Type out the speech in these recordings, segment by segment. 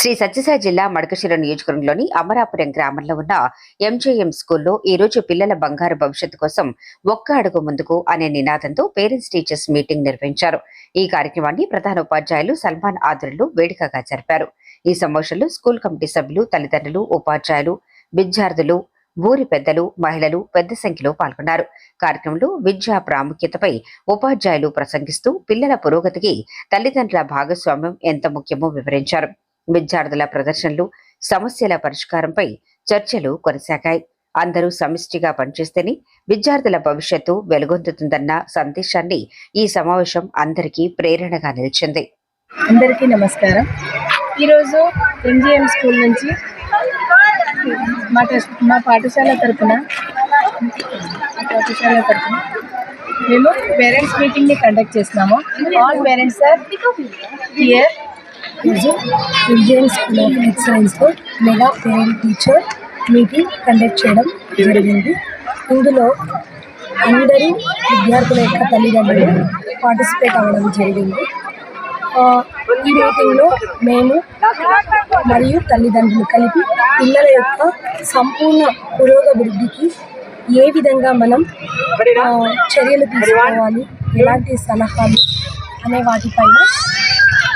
శ్రీ సత్యసాయి జిల్లా మడకశిర నియోజకవర్గంలోని అమరాపురం గ్రామంలో ఉన్న ఎంజేఎం స్కూల్లో ఈ రోజు పిల్లల బంగారు భవిష్యత్తు కోసం ఒక్క అడుగు ముందుకు అనే నినాదంతో పేరెంట్స్ టీచర్స్ మీటింగ్ నిర్వహించారు. ఈ కార్యక్రమాన్ని ప్రధాన ఉపాధ్యాయులు సల్మాన్ ఆధ్వర్యంలో వేడుకగా జరిపారు. ఈ సమావేశంలో స్కూల్ కమిటీ సభ్యులు తల్లిదండ్రులు ఉపాధ్యాయులు విద్యార్థులు ఊరి పెద్దలు మహిళలు పెద్ద సంఖ్యలో పాల్గొన్నారు. కార్యక్రమంలో విద్యా ప్రాముఖ్యతపై ఉపాధ్యాయులు ప్రసంగిస్తూ పిల్లల పురోగతికి తల్లిదండ్రుల భాగస్వామ్యం ఎంత ముఖ్యమో వివరించారు. విద్యార్థుల ప్రదర్శనలు సమస్యల పరిష్కారంపై చర్చలు కొనసాగాయి. అందరూ సమిష్టిగా పనిచేస్తేనే విద్యార్థుల భవిష్యత్తు వెలుగొందుతుందన్న సందేశాన్ని ఈ సమావేశం అందరికీ ప్రేరణగా నిలిచింది. అందరికీ నమస్కారం. ఈరోజు ఎంజిఎం స్కూల్ నుంచి మా మా పాఠశాల తరపున పాఠశాల తరపున మేము పేరెంట్స్ మీటింగ్ని కండక్ట్ చేస్తున్నాము. ఆల్ పేరెంట్స్ ఆర్ హియర్ ఈరోజు Indian school of ఎక్సలెన్స్లో mega parent teacher meeting conduct చేయడం జరిగింది. ఇందులో అందరూ విద్యార్థుల యొక్క తల్లిదండ్రులు పార్టిసిపేట్ అవ్వడం జరిగింది. ఈ మీటింగ్లో మేము మరియు తల్లిదండ్రులు కలిపి పిల్లల యొక్క సంపూర్ణ పురోగభివృద్ధికి ఏ విధంగా మనం చర్యలు తీసుకోవాలి ఎలాంటి సలహాలు అనే వాటిపైన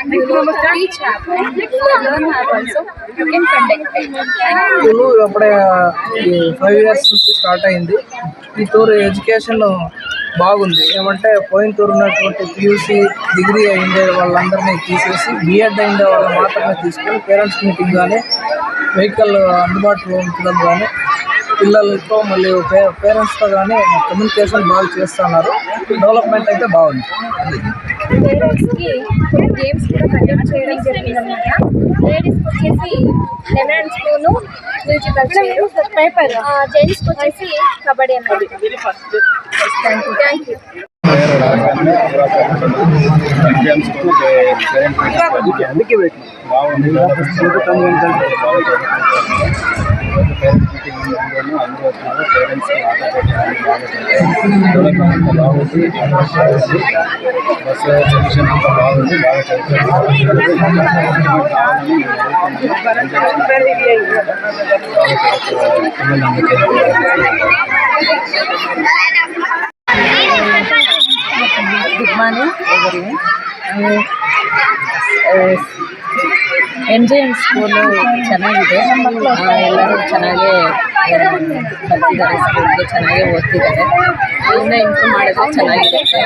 and you will teach have and learn have also you can conduct school అప్పుడే ఫైవ్ ఇయర్స్ నుంచి స్టార్ట్ అయింది. ఈ టూర్ ఎడ్యుకేషన్ బాగుంది. ఏమంటే పోయిన టూర్ ఉన్నటువంటి పియూసీ డిగ్రీ అయిండే వాళ్ళందరినీ తీసేసి బీఎడ్ అయిండే వాళ్ళు మాత్రమే తీసుకొని పేరెంట్స్ మీటింగ్ కానీ వెహికల్ అందుబాటులో ఉంచడం కానీ పిల్లలతో మళ్ళీ పే పేరెంట్స్తో కానీ కమ్యూనికేషన్ బాగా చేస్తున్నారు. డెవలప్మెంట్ అయితే బాగుంది. పేరెంట్స్కి గేమ్స్ కూడా కండక్ట్ చేయడం జరిగిందనమాట లేడీస్కి వచ్చేసి lemon spoon musical chair paper జెంట్స్కి వచ్చేసి కబడ్డీ అన్నమాట. థ్యాంక్ యూ థ్యాంక్ యూ అందుకే బాగుంది ఈరోజు good morning M J M school ಚೆನ್ನಾಗಿದೆ. ಎಲ್ಲರೂ ಚೆನ್ನಾಗೇ ಬರ್ತಿದ್ದಾರೆ, ಸ್ಕೂಲ್ಗೆ ಚೆನ್ನಾಗೇ ಓದ್ತಿದ್ದಾರೆ. ಇನ್ನೂ ಇಂಪ್ರೂವ್ ಮಾಡಿದ್ರೆ ಚೆನ್ನಾಗಿರುತ್ತೆ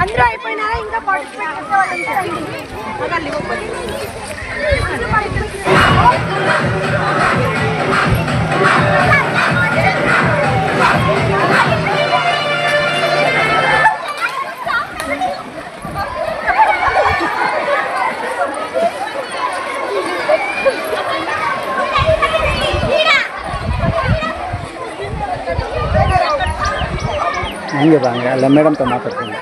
అందరూ అయిపోయినారా? ఇంకా పార్టిసిపేట్ చేసే వాళ్ళు ఉంటారండి ಹಂಗೆ ಬಾ ಹಂಗೆ. ಅಲ್ಲ ತ ಮಾತಾಡ್ತೀನಿ.